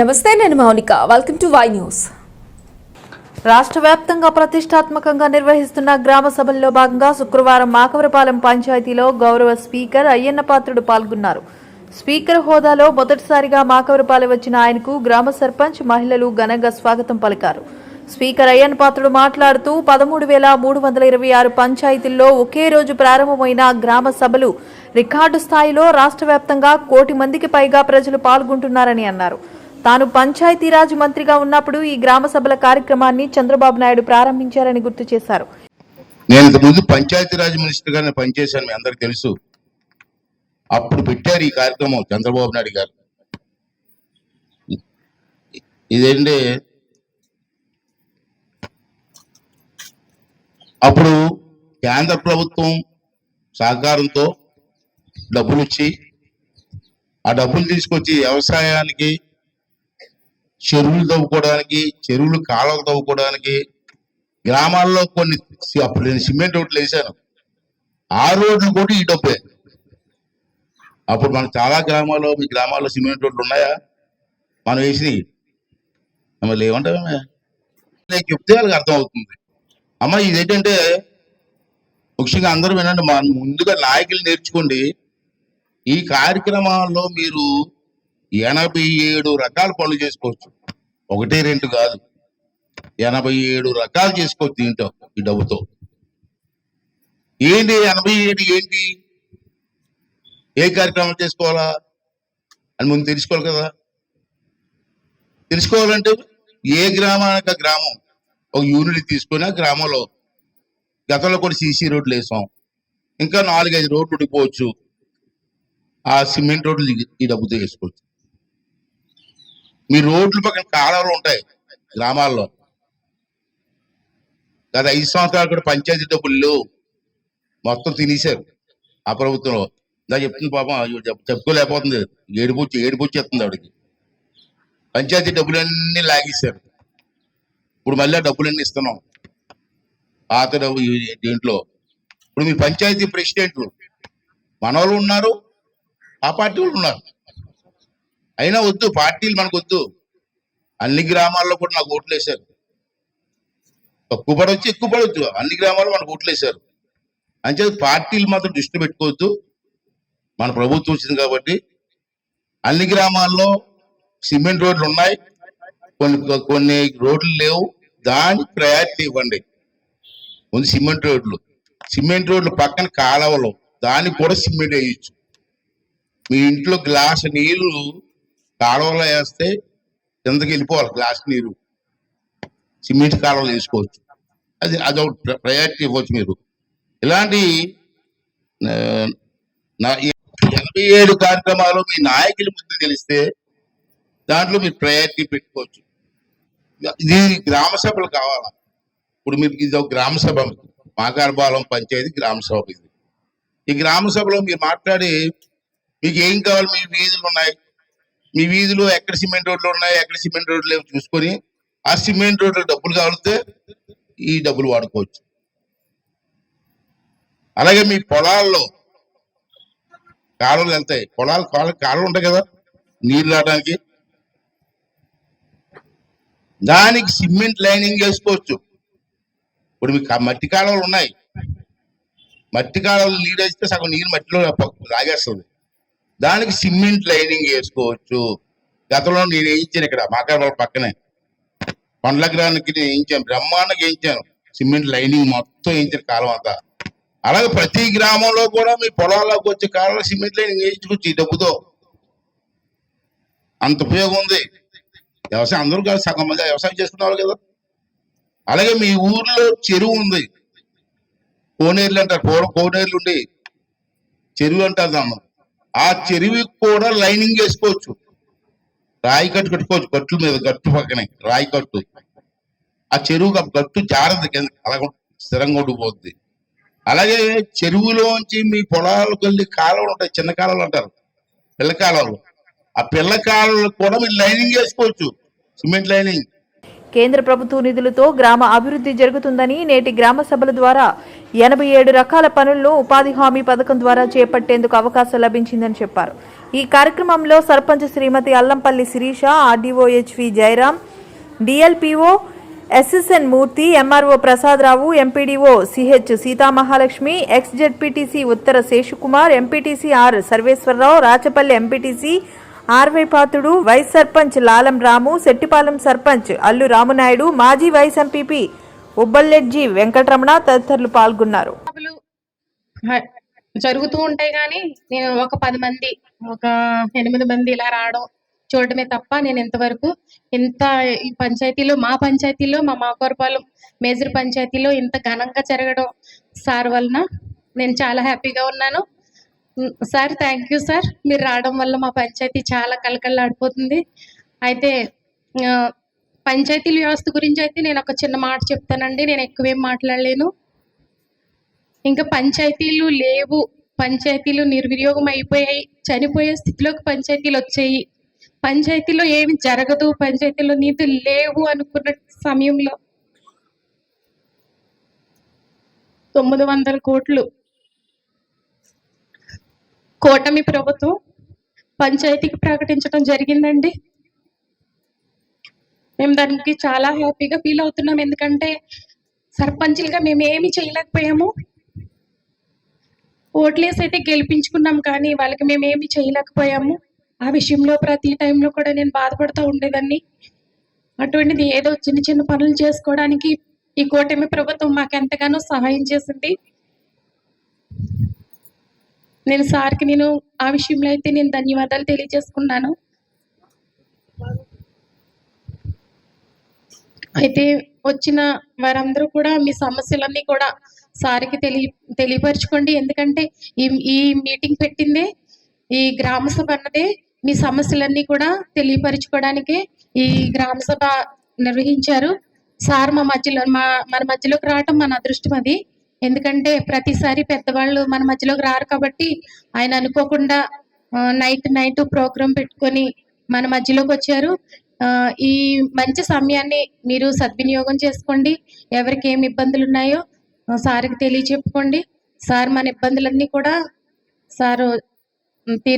నమస్తే నేను Mounika. Welcome to Y news రాష్ట్ర వ్యాప్తంగా ప్రతిష్టాత్మకంగా నిర్వహిస్తున్న గ్రామ సభల్లో భాగంగా శుక్రవారం మాకవరపాలెం పంచాయతీలో గౌరవ స్పీకర్ అయ్యన్న పాత్రుడు పాల్గొన్నారు. స్పీకర్ హోదాలో మొదటిసారిగా మాకవరపాలెం వచ్చిన ఆయనకు గ్రామ సర్పంచ్ మహిళలు ఘనంగా స్వాగతం పలికారు. స్పీకర్ అయ్యన్న పాత్రుడు మాట్లాడుతూ పదమూడు వేల మూడు వందల ఇరవై ఆరు పంచాయతీల్లో ఒకే రోజు ప్రారంభమైన గ్రామ సభలు రికార్డు స్థాయిలో రాష్ట్ర వ్యాప్తంగా కోటి మందికి పైగా ప్రజలు పాల్గొంటున్నారని అన్నారు. తాను పంచాయతీరాజ్ మంత్రిగా ఉన్నప్పుడు ఈ గ్రామ సభల కార్యక్రమాన్ని చంద్రబాబు నాయుడు ప్రారంభించారని గుర్తు చేశారు. నేను ఇంతకుముందు పంచాయతీరాజ్ మినిస్టర్ గారిని పనిచేశాను మీ అందరికి తెలుసు. అప్పుడు పెట్టారు ఈ కార్యక్రమం చంద్రబాబు నాయుడు గారు. ఇదేంటి? అప్పుడు కేంద్ర ప్రభుత్వం సహకారంతో డబ్బులు ఇచ్చి ఆ డబ్బులు తీసుకొచ్చి వ్యవసాయానికి చెరువులు తవ్వుకోవడానికి చెరువులు కాలువలు తవ్వుకోవడానికి గ్రామాల్లో కొన్ని అప్పుడు నేను సిమెంట్ రోడ్లు వేశాను ఆ రోడ్లు కూడా ఈ డబ్బే. అప్పుడు మన చాలా గ్రామాల్లో మీ గ్రామాల్లో సిమెంట్ రోడ్లు ఉన్నాయా? మనం వేసినాయి. మళ్ళీ ఏమంటామే నేను చెప్తే వాళ్ళకి అర్థం అవుతుంది అమ్మ ఇదేంటంటే ముఖ్యంగా అందరూ వినండి మా ముందుగా నాయకులు నేర్చుకోండి. ఈ కార్యక్రమాల్లో మీరు ఎనభై ఏడు రకాల పనులు చేసుకోవచ్చు. ఒకటి రెండు కాదు. ఎనభై ఏడు రకాలు చేసుకోవచ్చు దీంట్లో ఈ డబ్బుతో. ఏంటి ఎనభై ఏడు ఏంటి ఏ కార్యక్రమం చేసుకోవాలా? అని ముందు తెలుసుకోవాలి కదా. తెలుసుకోవాలంటే ఏ గ్రామానికి ఆ గ్రామం ఒక యూనిట్ తీసుకొని ఆ గ్రామంలో గతంలో కూడా సీసీ రోడ్లు వేసాం. ఇంకా నాలుగైదు రోడ్లు ఉండిపోవచ్చు. ఆ సిమెంట్ రోడ్లు ఈ- ఈ డబ్బుతో వేసుకోవచ్చు. మీ రోడ్ల పక్కన కాలాలు ఉంటాయి గ్రామాల్లో. గత ఐదు సంవత్సరాలు కూడా పంచాయతీ డబ్బులు లేవు. మొత్తం తినేశారు ఆ ప్రభుత్వంలో. ఇందా చెప్తుంది పాపం చెప్పుకోలేకపోతుంది. ఏడుపుచ్చి ఏడుపుచ్చి ఆవిడకి. పంచాయతీ డబ్బులన్నీ లాగేశారు. ఇప్పుడు మళ్ళీ డబ్బులన్నీ ఇస్తున్నాం. పాత డబ్బు దీంట్లో. ఇప్పుడు మీ పంచాయతీ ప్రెసిడెంట్ మనవాళ్ళు ఉన్నారు ఆ పార్టీ వాళ్ళు ఉన్నారు. అయినా వద్దు పార్టీలు మనకు వద్దు అన్ని గ్రామాల్లో కూడా నాకు ఓట్లు వేశారు తక్కువ పడవచ్చు ఎక్కువ పడవచ్చు అన్ని గ్రామాల్లో మనకు ఓట్లు వేశారు అంతే పార్టీలు మాత్రం దృష్టి పెట్టుకోవద్దు. మన ప్రభుత్వం వచ్చింది కాబట్టి. అన్ని గ్రామాల్లో సిమెంట్ రోడ్లు ఉన్నాయి కొన్ని కొన్ని రోడ్లు లేవు. దానికి ప్రయారిటీ ఇవ్వండి. ముందు సిమెంట్ రోడ్లు. సిమెంట్ రోడ్లు పక్కన కాలవలు. దానికి కూడా సిమెంట్ వేయచ్చు. మీ ఇంట్లో గ్లాస్ నీళ్ళు కాలువలో వేస్తే కిందకి వెళ్ళిపోవాలి గ్లాస్ నీరు. సిమెంట్ కాలువలు వేసుకోవచ్చు. అది అదొక ప్రయారిటీ ఇవ్వచ్చు మీరు. ఇలాంటి ఎనభై ఏడు కార్యక్రమాలు మీ నాయకుల ముందు తెలిస్తే దాంట్లో మీరు ప్రయారిటీ పెట్టుకోవచ్చు. ఇది గ్రామ సభలు కావాలా? ఇప్పుడు మీకు ఇది ఒక గ్రామ సభ. మాకారబాలం పంచాయతీ గ్రామ సభ ఇది. ఈ గ్రామ సభలో మీరు మాట్లాడి మీకు ఏం కావాలి మీ వీధులు ఉన్నాయి మీ వీధిలో ఎక్కడ సిమెంట్ రోడ్లు ఉన్నాయి ఎక్కడ సిమెంట్ రోడ్లు లేవు చూసుకొని ఆ సిమెంట్ రోడ్లు డబ్బులు కావాలితే ఈ డబ్బులు వాడుకోవచ్చు. అలాగే మీ పొలాల్లో కాలువలు వెళ్తాయి. పొలాలు కాలు కాలువలు ఉంటాయి కదా నీళ్ళు రావడానికి. దానికి సిమెంట్ లైనింగ్ చేసుకోవచ్చు ఇప్పుడు మీకు మట్టి కాలువలు ఉన్నాయి. మట్టి కాలువలు నీళ్ళు వేస్తే సగం నీళ్ళు మట్టిలో లాగేస్తుంది దానికి సిమెంట్ లైనింగ్ వేసుకోవచ్చు. గతంలో నేను వేయించాను ఇక్కడ మాకాడ పక్కనే. పండ్ల గ్రానికి నేను వేయించాను బ్రహ్మాండంగా వేయించాను. సిమెంట్ లైనింగ్ మొత్తం వేయించిన కాలం అంతా. అలాగే ప్రతి గ్రామంలో కూడా మీ పొలాల్లోకి వచ్చే కాలంలో సిమెంట్ లైనింగ్ వేయించుకోవచ్చు ఈ డబ్బుతో. అంత ఉపయోగం ఉంది. వ్యవసాయం అందరూ కాదు సగం మంది వ్యవసాయం చేసుకున్నారు కదా. అలాగే మీ ఊర్లో చెరువు ఉంది. కోనేరులు అంటారు పూర్వం కోనేరులు ఉండి. చెరువు అంటారు దాన్ని. ఆ చెరువు కూడా లైనింగ్ వేసుకోవచ్చు. రాయి కట్టు కట్టుకోవచ్చు. గట్టు మీద గట్టు పక్కనే రాయి కట్టు. ఆ చెరువు ఆ గట్టు జారదు కింద అలా స్థిరంగా ఉండిపోద్ది. అలాగే చెరువులోంచి మీ పొలాలకు వెళ్ళి కాలువలు ఉంటాయి. చిన్న కాలువలు అంటారు. పిల్ల కాలువలు. ఆ పిల్ల కాలువలు కూడా మీరు లైనింగ్ వేసుకోవచ్చు. Cement lining. కేంద్ర ప్రభుత్వ నిధులతో గ్రామ అభివృద్ధి జరుగుతుందని నేటి గ్రామ సభల ద్వారా ఎనభై ఏడు రకాల పనులను ఉపాధి హామీ పథకం ద్వారా చేపట్టేందుకు అవకాశం లభించిందని చెప్పారు. ఈ కార్యక్రమంలో sarpanch Shrimati Allampalli Sirisha RDO HV Jayaram DLPO SSN Murthy MRO Prasadarao MPDO CH Seethamahalakshmi ex ZPTC Uttara Seshukumar MPTC R Sarveswararao Rachapalli MPTC ఆర్వైపాతుడు vice sarpanch Lalam Ramu Settipalem sarpanch Allu Ramunaidu మాజీ వైస్ ఎంపీపీ ఉబ్బల్లెడ్జి వెంకటరమణ తదితరులు పాల్గొన్నారు. జరుగుతూ ఉంటాయి కానీ నేను ఒక పది మంది ఒక ఎనిమిది మంది ఇలా రావడం చూడటమే తప్ప నేను ఇంతవరకు ఇంత ఈ పంచాయతీలో మా పంచాయతీలో మా మాకోరపాలెం మేజర్ పంచాయతీలో ఇంత ఘనంగా జరగడం సార్ వలన నేను చాలా హ్యాపీగా ఉన్నాను. సార్ థ్యాంక్ యూ సార్ మీరు రావడం వల్ల మా పంచాయతీ చాలా కలకల్లాడిపోతుంది అయితే పంచాయతీల వ్యవస్థ గురించి అయితే నేను ఒక చిన్న మాట చెప్తానండి. నేను ఎక్కువేం మాట్లాడలేను. ఇంకా పంచాయతీలు లేవు. పంచాయతీలు నిర్వినియోగం అయిపోయాయి. చనిపోయే స్థితిలోకి పంచాయతీలు వచ్చాయి. పంచాయతీలో ఏమి జరగదు. పంచాయతీలో నీతులు లేవు అనుకున్న సమయంలో తొమ్మిది వందల కోట్లు కూటమి ప్రభుత్వం పంచాయతీకి ప్రకటించడం జరిగిందండి. మేము దానికి చాలా హ్యాపీగా ఫీల్ అవుతున్నాం. ఎందుకంటే సర్పంచులుగా మేము ఏమి చేయలేకపోయాము. ఓట్లేసి అయితే గెలిపించుకున్నాం కానీ వాళ్ళకి మేము ఏమి చేయలేకపోయాము. ఆ విషయంలో ప్రతి టైంలో కూడా నేను బాధపడుతూ ఉండేదాన్ని. అటువంటిది ఏదో చిన్న చిన్న పనులు చేసుకోవడానికి ఈ కూటమి ప్రభుత్వం మాకు ఎంతగానో సహాయం చేసింది. నేను సార్కి నేను ఆ విషయంలో అయితే నేను ధన్యవాదాలు తెలియజేసుకున్నాను అయితే వచ్చిన వారందరూ కూడా మీ సమస్యలన్నీ కూడా సార్కి తెలియ తెలియపరచుకోండి. ఎందుకంటే ఈ ఈ మీటింగ్ పెట్టిందే ఈ గ్రామ సభ అన్నదే మీ సమస్యలన్నీ కూడా తెలియపరచుకోవడానికే ఈ గ్రామ సభ నిర్వహించారు. సార్ మా మధ్యలో మా మన మధ్యలోకి రావటం మన అదృష్టం అది. ఎందుకంటే ప్రతిసారి పెద్దవాళ్ళు మన మధ్యలోకి రారు కాబట్టి ఆయన అనుకోకుండా నైట్ నైట్ ప్రోగ్రామ్ పెట్టుకొని మన మధ్యలోకి వచ్చారు. ఆ, ఈ మంచి సమయాన్ని మీరు సద్వినియోగం చేసుకోండి. ఎవరికి ఏమి ఇబ్బందులు ఉన్నాయో సార్కి తెలియచెప్పుకోండి. సార్ మన ఇబ్బందులన్నీ కూడా సార్ తీరు